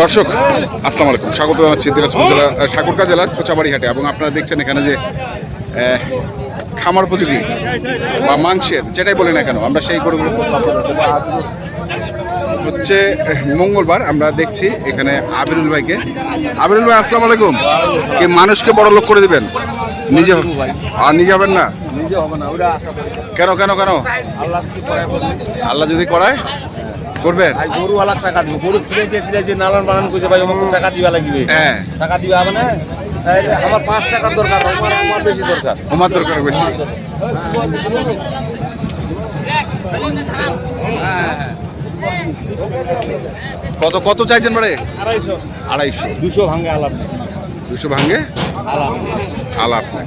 দর্শক আসসালামু আলাইকুম। স্বাগত জানাচ্ছি দিনাজপুর জেলা ঠাকুরগাঁ জেলার কোচাবাড়ি হাটে এবং আপনারা দেখছেন এখানে যে খামার উপযোগী বা মাংসের যেটাই বলি না কেন আমরা সেই গরুগুলো হচ্ছে মঙ্গলবার আমরা দেখছি এখানে আবিরুল ভাইকে। আবিরুল ভাই আসসালামু আলাইকুম। কি মানুষকে বড় লোক করে দিবেন? নিজে আর নিজে হবেন না? কেন কেন কেন? আল্লাহ যদি করায়? করবেন? আজ গরু আলাক টাকা দিব। গরু ফিরে দিয়ে দিলে যে নালন বানান করছে ভাই আমাকে টাকা দিবা লাগবে হ্যাঁ। টাকা দিবা হবে না তাইলে আমার পাঁচ টাকার দরকার আমার আমার বেশি দরকার। আমার দরকার বেশি। কত কত চাইছেন বারে আড়াইশো। আড়াইশো। দুশো ভাঙে আলাপ দুশো ভাঙ্গে আলাপ আলাপ নাই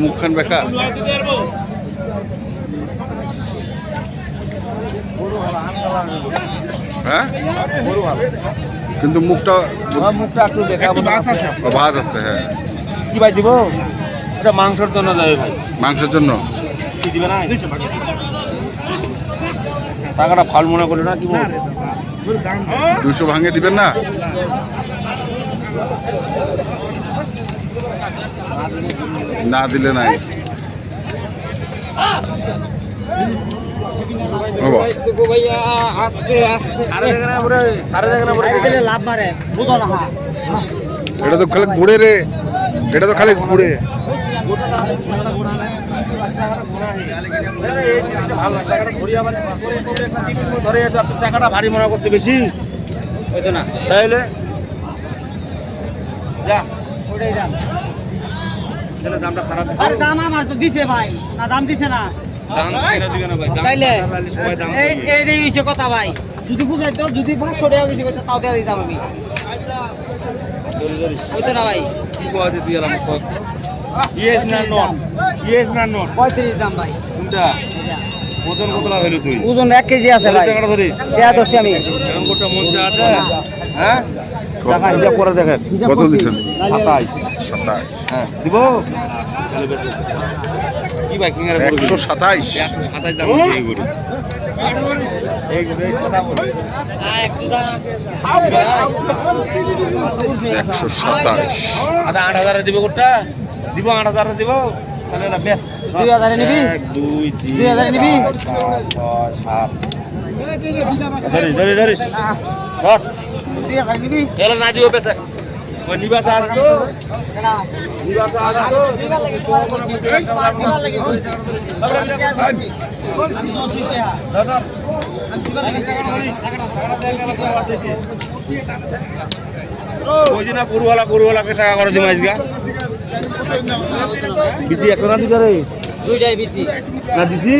মুখখান বেকা হ্যাঁ কিন্তু মুখটা আমার মুখটা একটু দেখাবো ও, ভাত আছে হ্যাঁ কি ভাই দিব? এটা মাংসের জন্য যাবে ভাই। মাংসের জন্য? কি দিবে না? টাকাটা ফাল মনে করলে না কি দুশো ভাঙে দিবেন না? না দিলে নাই। এটা তো খালি ঘুরে রে। এটা তো খালি ঘুরে। টাকাটা ভারী মনে করছে বেশি না তাইলে যা ওটাই দাম তাহলে দামটা খারাপ আর দাম আমার তো দিছে ভাই। না দাম দিছে না। দাম কেন দিবে না ভাই দাম তাইলে খারাপ দাম এই হইছে কথা ভাই। যদি বুঝাই তো যদি পাঁচশো টাকা বেশি করতে তাও দিয়ে দিতাম আমি। না ভাই কত? Yes না not? Yes না? পঁয়ত্রিশ দাম ভাই কোনটা? ওজন কত লাভ তুই? ওজন এক কেজি আছে ভাই টাকাটা ধরিস? দেয়া দোষী আমি এরকম আছে? হ্যাঁ? দেখা হিসাব করে দেখেন। কত হ্যাঁ, দিব? তাহলে বেশি। কি ভাই, কিং গরু দাম কথা বল। একশো সাতাশ। আচ্ছা, আট হাজারে দিব কোনটা? দিব আট হাজারে দিব? তাহলে না বেশ। দুই হাজারে নিবি? এক দুই তিন দুই হাজারে নিবি? সাত। ধরিস ধরিস ধরিস। ধর দুই হাজারে নিবি? এলে না দিব বেশ ওই নিবা চাল তো। না নিবা চাল তো। দিবার লাগে তোমার বলছি পাঁচ দিবার লাগে বলছি আমি দোষী হ্যাঁ দাদা। আমি দিবার লাগে ওই যে না গরুওয়ালা গরুওয়ালাকে টাকা করে দিম আজকে। দিছি একটা না দুটা রে? দুইটাই না দিছি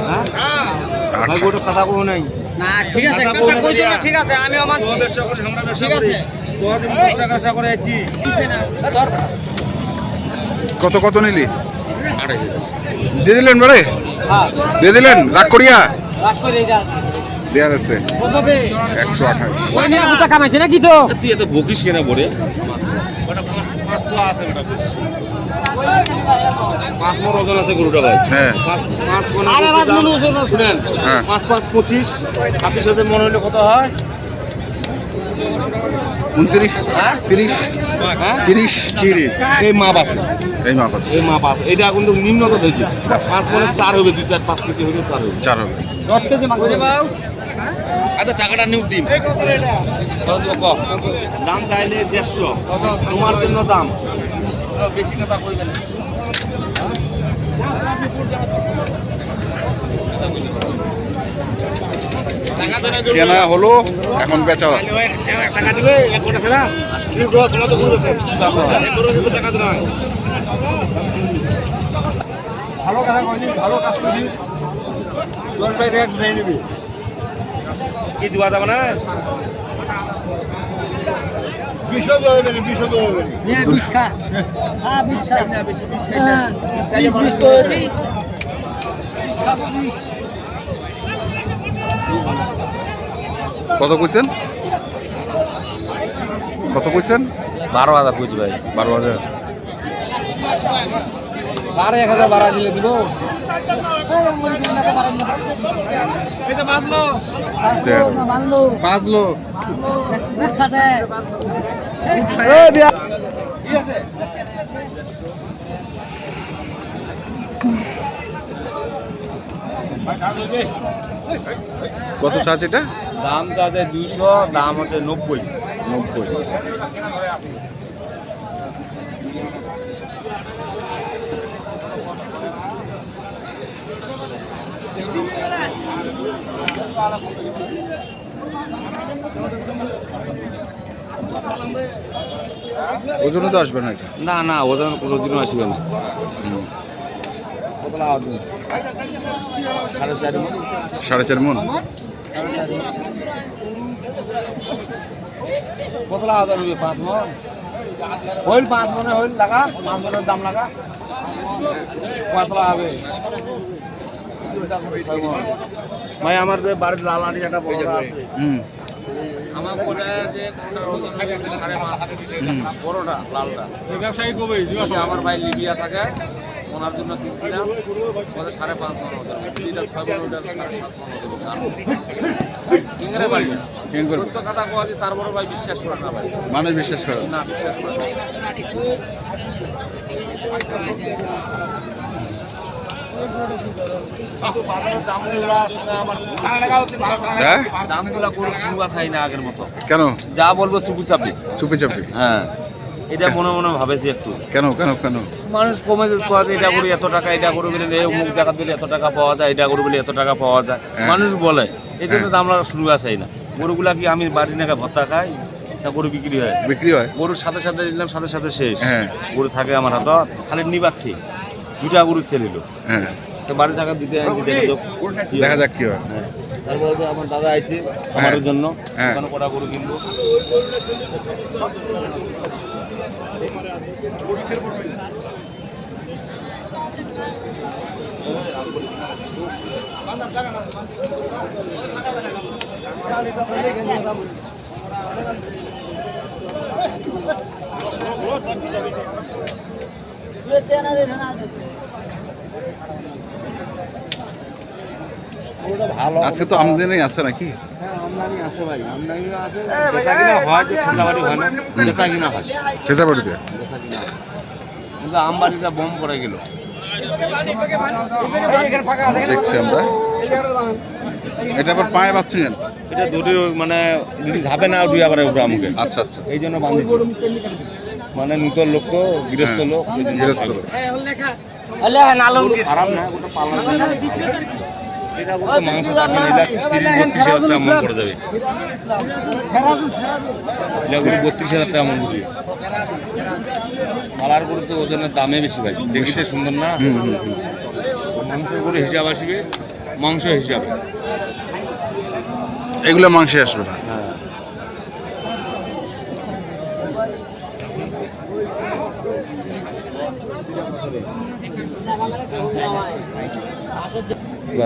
হ্যাঁ? গোটা কথা কোনো নাই। না ঠিক আছে কথা কইছো না ঠিক আছে আমি আমার ব্যবসা করি আমরা ব্যবসা করি আছে। তো দিন টাকা আশা করে আছি কত কত নিলি? দিয়ে দিলেন বারে হ্যাঁ। দিয়ে দিলেন? রাগ করিয়া? করে যাচ্ছে যাচ্ছে একশো আঠাশ। কামাইছে নাকি তো? তুই এত বকিস কেন ওটা পাঁচ পাঁচ পোয়া আছে ওটা বকিস পাঁচ মোর ওজন আছে গরুটা ভাই। হ্যাঁ। পাঁচ পাঁচ মনে ওজন আছে। শুনেন হ্যাঁ। পাঁচ পাঁচ পঁচিশ ছাব্বিশ হাজার মনে হলে কত হয়? উনত্রিশ হ্যাঁ? তিরিশ হ্যাঁ? তিরিশ। তিরিশ। এই মাপ আছে। এই মাপ আছে। এই মাপ আছে। এটা কিন্তু নিম্নত হয়েছে। পাঁচ মনে চার হবে দুই চার পাঁচ কেজি হলে চার হবে। চার হবে। দশ কেজি মাংস আচ্ছা টাকাটা নিউ দিন দাম চাইলে দেড়শো। তোমার জন্য দাম। বেশি কথা কইবে না কেনা হলো এখন বেচা ভালো কথা কইনি ভালো কাজ করবি তোর রেট নেই নিবি। দেওয়া তো হয়েছে বিশ খাব বিশ কত কইছেন? কত কইছেন? বারো হাজার বুঝি ভাই। বারো হাজার। বারো এক হাজার বারো দিলে দিব। বাজলো কত চার্জ এটা? দাম তাদের দুইশো দাম হচ্ছে নব্বই। নব্বই। ওজনে তো আসবে না না না ওদের কোনোদিনও আসবে না। সাড়ে চার মণ। সাড়ে চার মন? কতলা হাজার হবে? পাঁচ মন? হইল পাঁচ মনে হইল লাগা পাঁচ মনের দাম লাগা। কতলা হবে? ভাই আমার যে বাড়ির লাল আটি একটা বড় আছে। হুম। আমার বলে যে সাড়ে পাঁচ। বড়টা লালটা। ব্যবসায়ী কবে? আমার ভাই লিবিয়া থাকে ওনার জন্য কিনছিলাম ওদের সাড়ে পাঁচ মন ওদের দুইটা ছয় মন ওদের সাড়ে সাত মন ওদের। সত্য কথা কোয়া যে তার বড় ভাই বিশ্বাস করে না ভাই। মানুষ বিশ্বাস করে না। না বিশ্বাস করে না কিন্তু বাজারের দামগুলো আসলে আমার হ্যাঁ দামগুলো কোনো মতো। কেন? যা বলব চুপি চাপি। চুপি চাপি হ্যাঁ। এটা মনে মনে ভাবেছি একটু। কেন কেন কেন? মানুষ কমে যে কোয়া যে এটা করি এত টাকা এটা করে বলে এই মুখ দেখা দিলে এত টাকা পাওয়া যায় এটা করে বলে এত টাকা পাওয়া যায়। হ্যাঁ। মানুষ বলে এই জন্য তো আমরা শুরু চাই না। গরুগুলা কি আমি বাড়ি নাকা ভত্তা খাই তা গরু বিক্রি হয়? বিক্রি হয়। গরুর সাথে সাথে দিলাম সাথে সাথে শেষ। হ্যাঁ। গরু থাকে আমার হাত খালি নিবার ঠিক। দুটা গরু ছেলে হ্যাঁ। তো বাড়ি থাকা দিতে আনছি দেখা যাক কি হয়। হয়। হ্যাঁ। তারপরে তো আমার দাদা আইছে আমার জন্য। হ্যাঁ। ওখানে কটা গরু কিনবো। ভালো আজকে তো আমদানি আছে নাকি? আছে আছে আমবাড়িটা বম পড়ে গেল। দেখছি আমরা। এটা আবার পায়ে এটা দুটির মানে যদি ধাপে না দুই আবার উঠে আমাকে। আচ্ছা আচ্ছা। এই জন্য বান্ধি মানে নূতন লোক তো গৃহস্থ হ্যাঁ, লোক গৃহস্থ। লোক। না ওটা মাংস মন যাবে। বত্রিশ হাজার টাকা মন পড়বে পালার গরু তো ওজনের দামে বেশি ভাই। দেখিতে সুন্দর না? হুম হুম হুম। মাংস করে হিসাব আসবে মাংস হিসাবে। এগুলো মাংসে আসবে না হ্যাঁ দেওয়া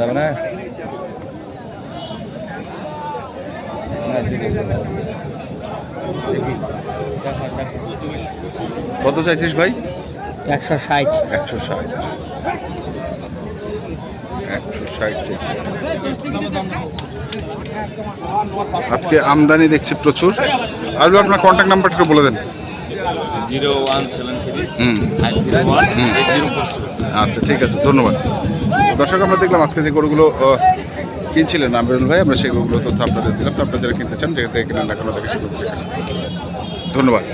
যাবে না কত চাইছিস ভাই? একশো ষাট। একশো ষাট। একশো ষাট চাইছি। আজকে আমদানি দেখছি প্রচুর। আর আপনার কন্ট্যাক্ট নাম্বারটা বলে দেন। জিরো ওয়ান সেভেন থ্রি হুম। Three one eight zero four আচ্ছা ঠিক আছে ধন্যবাদ। দর্শক আমরা দেখলাম আজকে যে গরুগুলো কিনছিলেন আমিরুল ভাই আমরা সেই গরুগুলো তথ্য আপনাদের দিলাম। তো আপনারা যারা কিনতে চান যেখান থেকে কিনেন না কেন ধন্যবাদ।